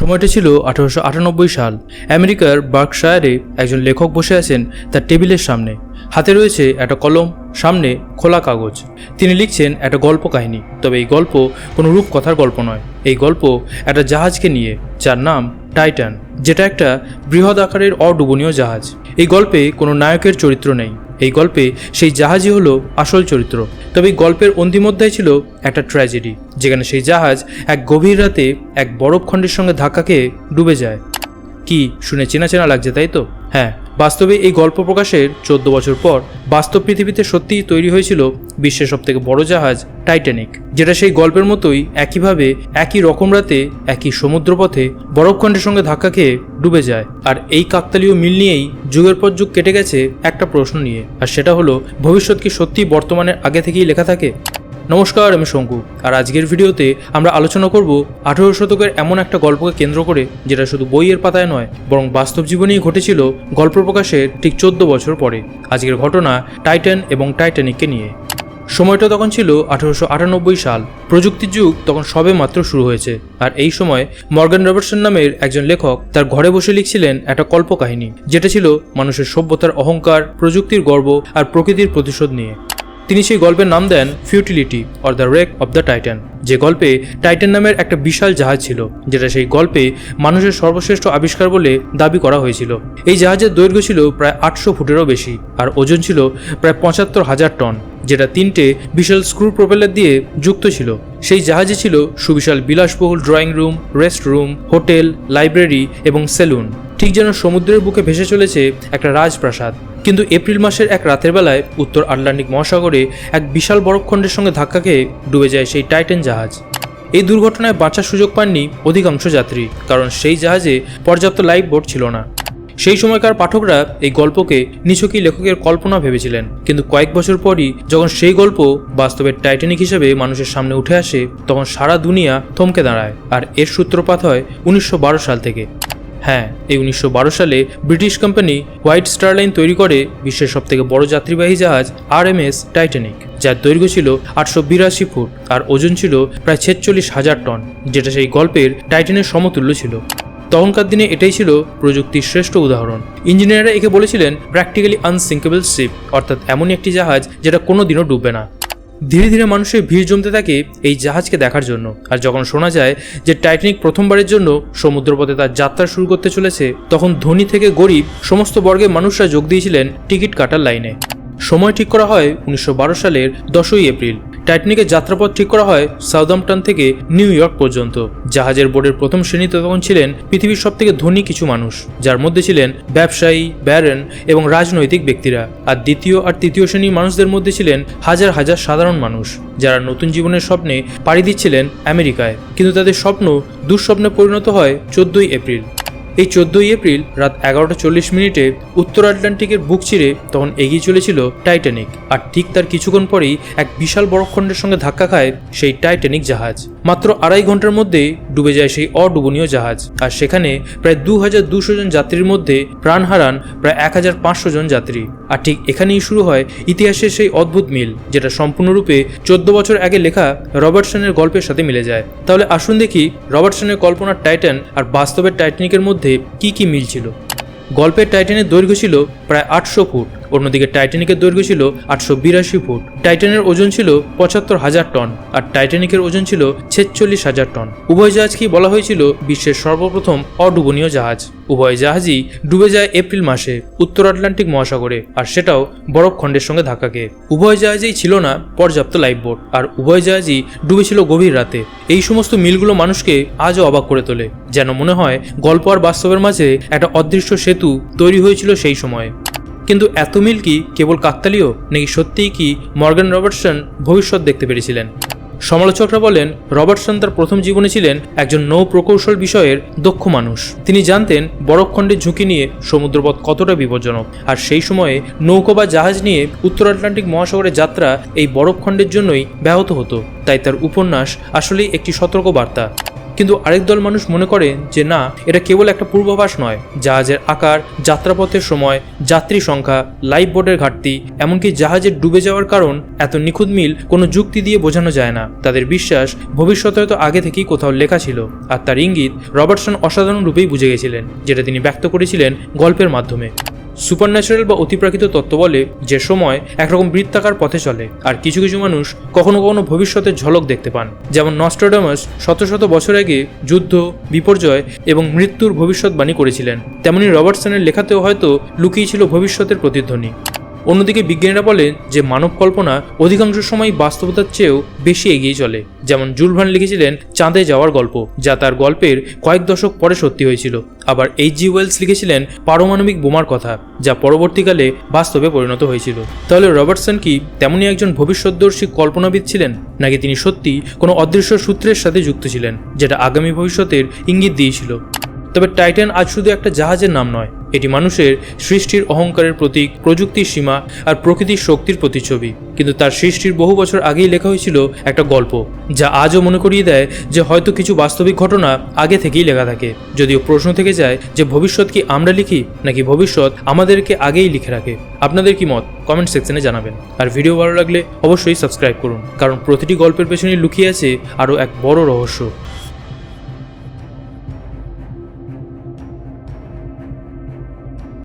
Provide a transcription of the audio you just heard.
সময়টা ছিল আঠারোশো আটানব্বই সাল। আমেরিকার বার্কশায়ারে একজন লেখক বসে আছেন তার টেবিলের সামনে। হাতে রয়েছে একটা কলম, সামনে খোলা কাগজ। তিনি লিখছেন একটা গল্প কাহিনী। তবে এই গল্প কোনো রূপকথার গল্প নয়। এই গল্প একটা জাহাজকে নিয়ে, যার নাম টাইটান, যেটা একটা বৃহৎ আকারের অডুবনীয় জাহাজ। এই গল্পে কোনো নায়কের চরিত্র নেই। এই গল্পে সেই জাহাজই হলো আসল চরিত্র। তবে গল্পের অন্তিম অধ্যায় ছিল একটা ট্র্যাজেডি, যেখানে সেই জাহাজ এক গভীর রাতে এক বরফ খণ্ডের সঙ্গে ধাক্কা খেয়ে ডুবে যায়। কি শুনে চেনা চেনা লাগছে তাই তো? হ্যাঁ বাস্তবে এই গল্প প্রকাশের চোদ্দ বছর পর বাস্তব পৃথিবীতে সত্যিই তৈরি হয়েছিল বিশ্বের সবথেকে বড় জাহাজ টাইটানিক, যেটা সেই গল্পের মতোই একইভাবে একই রকম রাতে, একই সমুদ্রপথে বরফখণ্ডের সঙ্গে ধাক্কা খেয়ে ডুবে যায়। আর এই কাকতালীয় মিল নিয়েই যুগের পর যুগ কেটে গেছে একটা প্রশ্ন নিয়ে। আর সেটা হলো, ভবিষ্যৎ কি সত্যি বর্তমানের আগে থেকেই লেখা থাকে? নমস্কার, আমি শঙ্কু। আর আজকের ভিডিওতে আমরা আলোচনা করব আঠেরো শতকের এমন একটা গল্পকে কেন্দ্র করে, যেটা শুধু বইয়ের পাতায় নয়, বরং বাস্তব জীবনেই ঘটেছিল গল্প প্রকাশের ঠিক চোদ্দ বছর পরে। আজকের ঘটনা টাইটান এবং টাইটানিককে নিয়ে। সময়টা তখন ছিল আঠেরোশো সাল। প্রযুক্তির যুগ তখন সবে মাত্র শুরু হয়েছে। আর এই সময় মর্গান রবার্টসন নামের একজন লেখক তার ঘরে বসে লিখছিলেন একটা কল্পকাহিনী, যেটা ছিল মানুষের সভ্যতার অহংকার, প্রযুক্তির গর্ব আর প্রকৃতির প্রতিশোধ নিয়ে। তিনি সেই গল্পের নাম দেন futility or the wreck of the Titan যে গল্পে টাইটান নামের একটা বিশাল জাহাজ ছিল, যেটা সেই গল্পে মানুষের সর্বশ্রেষ্ঠ আবিষ্কার বলে দাবি করা হয়েছিল। এই জাহাজের দৈর্ঘ্য ছিল প্রায় আটশো ফুটেরও বেশি আর ওজন ছিল প্রায় পঁচাত্তর হাজার টন, যেটা তিনটে বিশাল স্ক্রু প্রোপেলার দিয়ে যুক্ত ছিল। সেই জাহাজে ছিল সুবিশাল বিলাসবহুল drawing room rest room hotel library এবং সেলুন ঠিক যেন সমুদ্রের বুকে ভেসে চলেছে একটা রাজপ্রাসাদ। কিন্তু এপ্রিল মাসের এক রাতের বেলায় উত্তর আটলান্টিক মহাসাগরে এক বিশাল বরফখণ্ডের সঙ্গে ধাক্কা খেয়ে ডুবে যায় সেই টাইটান জাহাজ। এই দুর্ঘটনায় বাঁচার সুযোগ পাননি অধিকাংশ যাত্রী, কারণ সেই জাহাজে পর্যাপ্ত লাইফ বোট ছিল না। সেই সময়কার পাঠকরা এই গল্পকে নিছকই লেখকের কল্পনা ভেবেছিলেন, কিন্তু কয়েক বছর পরই যখন সেই গল্প বাস্তবের টাইটানিক হিসেবে মানুষের সামনে উঠে আসে, তখন সারা দুনিয়া থমকে দাঁড়ায়, আর এর সূত্রপাত হয় উনিশশো বারো সাল থেকে। হ্যাঁ এই উনিশশো বারো সালে British company White Star Line তৈরি করে বিশ্বের সবথেকে বড় যাত্রীবাহী জাহাজ আর এম এস টাইটানিক, যার দৈর্ঘ্য ছিল আটশো বিরাশি ফুট আর ওজন ছিল প্রায় ছেচল্লিশ হাজার টন, যেটা সেই গল্পের টাইটানের সমতুল্য ছিল। তখনকার দিনে এটাই ছিল প্রযুক্তির শ্রেষ্ঠ উদাহরণ। ইঞ্জিনিয়াররা একে বলেছিলেন প্র্যাকটিক্যালি আনসিঙ্কেবল শিপ অর্থাৎ এমনই একটি জাহাজ যেটা কোনো দিনও ডুববে না। ধীরে ধীরে মানুষের ভিড় জমতে থাকে এই জাহাজকে দেখার জন্য। আর যখন শোনা যায় যে টাইটানিক প্রথমবারের জন্য সমুদ্রপথে তার যাত্রা শুরু করতে চলেছে, তখন ধনী থেকে গরিব সমস্ত বর্গের মানুষরা যোগ দিয়েছিলেন টিকিট কাটার লাইনে। সময় ঠিক করা হয় উনিশশো বারো সালের দশই এপ্রিল। টাইটানিকের যাত্রাপথ ঠিক করা হয় সাউদাম্পটন থেকে নিউ ইয়র্ক পর্যন্ত। জাহাজের বোর্ডের প্রথম শ্রেণীতে তখন ছিলেন পৃথিবীর সবথেকে ধনী কিছু মানুষ, যার মধ্যে ছিলেন ব্যবসায়ী, ব্যারেন এবং রাজনৈতিক ব্যক্তিরা। আর দ্বিতীয় আর তৃতীয় শ্রেণির মানুষদের মধ্যে ছিলেন হাজার হাজার সাধারণ মানুষ, যারা নতুন জীবনের স্বপ্নে পাড়ি দিচ্ছিলেন আমেরিকায়। কিন্তু তাদের স্বপ্ন দুঃস্বপ্নে পরিণত হয় চোদ্দই এপ্রিল। এই চোদ্দই এপ্রিল রাত এগারোটা চল্লিশ মিনিটে উত্তর আটলান্টিকের বুক চিরে তখন এগিয়ে চলেছিল টাইটানিক। আর ঠিক তার কিছুক্ষণ পরেই এক বিশাল বরফখণ্ডের সঙ্গে ধাক্কা খায় সেই টাইটানিক জাহাজ। মাত্র আড়াই ঘণ্টার মধ্যে ডুবে যায় সেই অডুবনীয় জাহাজ। আর সেখানে প্রায় দু হাজার দুশো জন যাত্রীর মধ্যে প্রাণ হারান প্রায় এক হাজার পাঁচশো জন যাত্রী। আর ঠিক এখানেই শুরু হয় ইতিহাসের সেই অদ্ভুত মিল, যেটা সম্পূর্ণরূপে চোদ্দ বছর আগে লেখা রবার্টসনের গল্পের সাথে মিলে যায়। তাহলে আসুন দেখি রবার্টসনের কল্পনার টাইটান আর বাস্তবের টাইটানিকের মধ্যে কি কি মিল ছিল। গল্পের টাইটানের দৈর্ঘ্য ছিল প্রায় আটশো ফুট। অন্যদিকে টাইটানিকের দৈর্ঘ্য ছিল আটশো বিরাশি ফুট। টাইটানের ওজন ছিল পঁচাত্তর হাজার টন আর টাইটানিকের ওজন ছিল ছেচল্লিশ হাজার টন। উভয় জাহাজকেই বলা হয়েছিল বিশ্বের সর্বপ্রথম অডুবনীয় জাহাজ। উভয় জাহাজই ডুবে যায় এপ্রিল মাসে উত্তর আটলান্টিক মহাসাগরে আর সেটাও বরফখণ্ডের সঙ্গে ধাক্কা খেয়ে উভয় জাহাজেই ছিল না পর্যাপ্ত লাইফ লাইফবোট আর উভয় জাহাজই ডুবেছিল গভীর রাতে। এই সমস্ত মিলগুলো মানুষকে আজও অবাক করে তোলে, যেন মনে হয় গল্প আর বাস্তবের মাঝে একটা অদৃশ্য সেতু তৈরি হয়েছিল সেই সময়ে। কিন্তু এত মিল কি কেবল কাকতালীয় নাকি সত্যিই কি মর্গান রবার্টসন ভবিষ্যৎ দেখতে পেরেছিলেন? সমালোচকরা বলেন, রবার্টসন তার প্রথম জীবনে ছিলেন একজন নৌ প্রকৌশল বিষয়ের দক্ষ মানুষ। তিনি জানতেন বরফখণ্ডের ঝুঁকি নিয়ে সমুদ্রপথ কতটা বিপজ্জনক, আর সেই সময়ে নৌকো বা জাহাজ নিয়ে উত্তর আটলান্টিক মহাসাগরের যাত্রা এই বরফখণ্ডের জন্যই ব্যাহত হতো। তাই তার উপন্যাস আসলেই একটি সতর্ক বার্তা কিন্তু আরেক দল মানুষ মনে করে যে না, এটা কেবল একটা পূর্বাভাস নয়। জাহাজের আকার, যাত্রাপথের সময়, যাত্রী সংখ্যা, লাইফ বোর্ডের ঘাটতি, এমনকি জাহাজের ডুবে যাওয়ার কারণ, এত নিখুঁত মিল কোনো যুক্তি দিয়ে বোঝানো যায় না। তাদের বিশ্বাস ভবিষ্যতে হয়তো আগে থেকেই কোথাও লেখা ছিল। আর তার ইঙ্গিত রবার্টসন অসাধারণ রূপেই বুঝে গেছিলেন, যেটা তিনি ব্যক্ত করেছিলেন গল্পের মাধ্যমে। সুপারন্যাচারাল বা অতিপ্রাকৃত তত্ত্ব বলে যে সময় একরকম বৃত্তাকার পথে চলে, আর কিছু কিছু মানুষ কখনো কখনো ভবিষ্যতের ঝলক দেখতে পান। যেমন নস্ট্রাডামাস শত শত বছর আগে যুদ্ধ, বিপর্যয় এবং মৃত্যুর ভবিষ্যৎবাণী করেছিলেন। তেমনি রবার্টসনের লেখাতেও হয়তো লুকিয়ে ছিল ভবিষ্যতের প্রতিধ্বনি। অন্যদিকে বিজ্ঞানীরা বলেন যে মানব কল্পনা অধিকাংশ সময় বাস্তবতার চেয়েও বেশি এগিয়ে চলে। যেমন জুলভান লিখেছিলেন চাঁদে যাওয়ার গল্প, যা তার গল্পের কয়েক দশক পরে সত্যি হয়েছিল। আবার এইচ জি ওয়েলস লিখেছিলেন পারমাণবিক বোমার কথা, যা পরবর্তীকালে বাস্তবে পরিণত হয়েছিল। তাহলে রবার্টসন কি তেমনই একজন ভবিষ্যৎদর্শী কল্পনাবিদ ছিলেন, নাকি তিনি সত্যি কোনো অদৃশ্য সূত্রের সাথে যুক্ত ছিলেন, যেটা আগামী ভবিষ্যতের ইঙ্গিত দিয়েছিল? তবে টাইটান আজ শুধু একটা জাহাজের নাম নয় এটি মানুষের সৃষ্টির অহংকারের প্রতীক, প্রযুক্তির সীমা আর প্রকৃতির শক্তির প্রতিচ্ছবি। কিন্তু তার সৃষ্টির বহু বছর আগেই লেখা হয়েছিল একটা গল্প, যা আজও মনে করিয়ে দেয় যে হয়তো কিছু বাস্তবিক ঘটনা আগে থেকেই লেখা থাকে। যদিও প্রশ্ন থেকে যায় যে ভবিষ্যৎ কি আমরা লিখি, নাকি ভবিষ্যৎ আমাদেরকে আগেই লিখে রাখে? আপনাদের কি মত? কমেন্ট সেকশনে জানাবেন। আর ভিডিও ভালো লাগলে অবশ্যই সাবস্ক্রাইব করুন, কারণ প্রতিটি গল্পের পেছনে লুকিয়ে আছে আরও এক বড় রহস্য।